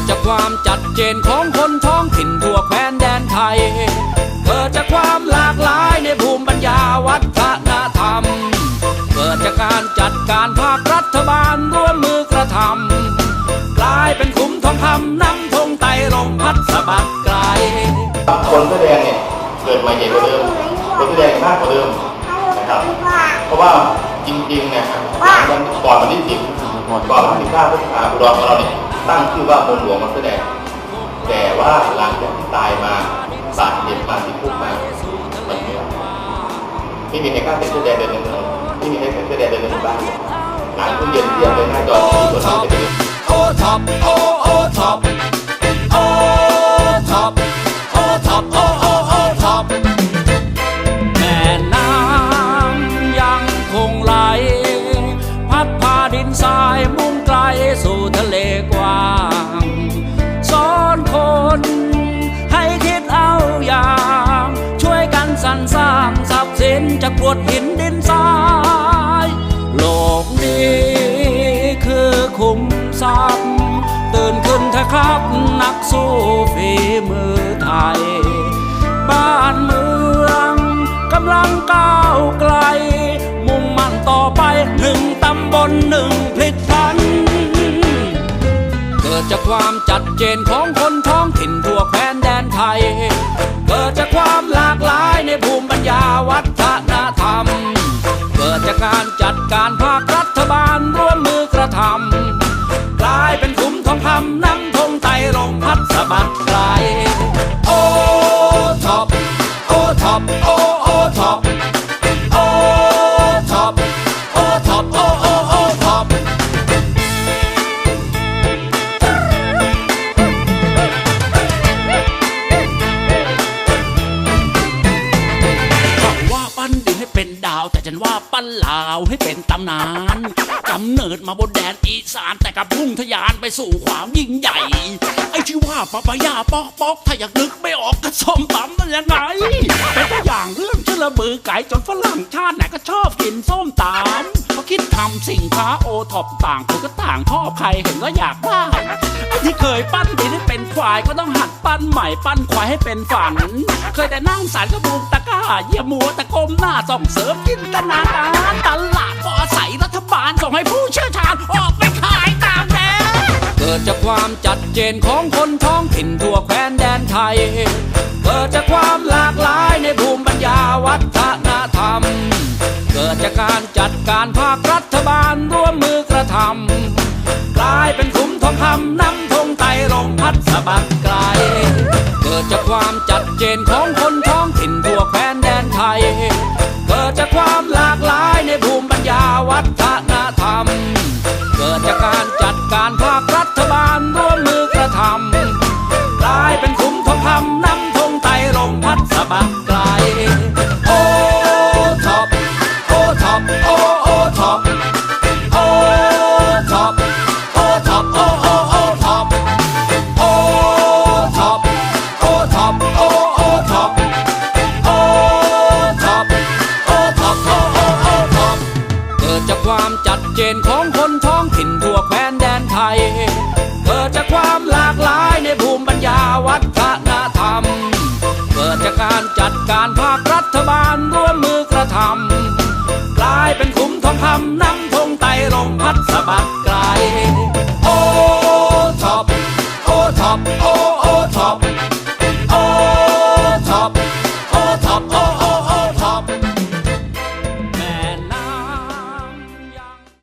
ดจากความจัดเจนของคนท้องถิ่นทั่วแคว้นแดนไทย เกิดจากความหลากหลายในภูมิปัญญาวัฒนธรรม เกิดจากการจัดการภาครัฐบาลร่วมมือกระทำกลายเป็นคุ้มทองคำนำธงไตรรงพัดสะบัดไกล คนเสื้อแดงเนี่ยเกิดมาใหญ่กว่าเดิม คนเสื้อแดงมากกว่าเดิมนะครับ เพราะว่าจริงๆเนี่ยมันก่อนวันที่สิบก่อนวันที่สิบเก้าพฤษภาคมอุดรของเราเนี่ย ตั้งชื่อว่าบนหลวงมาแสดงแต่ว่าหลังจากที่ตายมาสาดเด็ดมาติดคุกมามันไม่ไม่มีใครกล้าเป็นเสื้อแดงเดินในเมืองไม่มีใครเป็นเสื้อแดงเดินในบ้านหลานผู้เย็นเทียบเลยหน้าจอที่ตัวนี้จะเป็นโอท็อปโอโอท็อป ดหินดินทราย โลกนี้คือขุมทรัพย์ ตื่นขึ้นเถอะครับนักสู้ฝีมือไทย บ้านเมืองกำลังก้าวไกล มุ่งมั่นต่อไปหนึ่งตำบลหนึ่งผลิตภัณฑ์เกิดจากความจัดเจนของคนท้องถิ่นทั่วแคว้นแดนไทย เกิดจากความำนำทงไตรรงพัดสะบัดไกลโอท็อปโอท็อปโอโอท็อปาวแต่ฉันว่าปั้นลาวให้เป็นตำนานกำเนิดมาบนแดนอีสานแต่กับพุ่งทะยานไปสู่ความยิ่งใหญ่ ไอ้ที่ว่าปะปะยาปอกปอกถ้าอยากนึกไม่ออกก็ส้มตำมันยังไงเป็นตัวอย่างเรื่องเชื่อระบือไก่จนฝรั่งชาติไหนก็ชอบกินส้มตำ เขาคิดทำสินค้าโอท็อปต่างคนก็ต่างชอบใครเห็นก็อยากได้ไอ้ที่เคยปั้นดินให้เป็นควายก็ต้องหัดปั้นใหม่ปั้นควายให้เป็นฝัน เคยแต่นั่งสารกระบุกตะก้าเยี่ยมัวตะกรมหน้าส่องเสริมจินตนาการตลาดก็อาศัยรัฐบาลส่งให้ผู้เชี่ยวชาญออกไปขายตามแนวเกิดจากความจัดเจนของคนท้องถิ่นทั่วแคว้นแดนไทย เกิดจากความหลากหลายในภูมิปัญญาวัฒนธรรม กิดจากการจัดการภาครัฐบาลร่วมมือกระทำกลายเป็นคุ้มทองคำนำธงไตรรงพัดสะบัดไกล เกิดจากความจัดเจนของคนท้อง ณฑ์ของคนท้องถิ่นทั่วแคว้นแดนไทย เกิดจากความหลากหลายในภูมิปัญญาวัฒนธรรม เกิดจากการจัดการภาครัฐบาลร่วมมือกระทำกลายเป็นขุมทองคำนำธงไต่ลงพัดสะบัดไกล โอท็อปโอท็อปโอ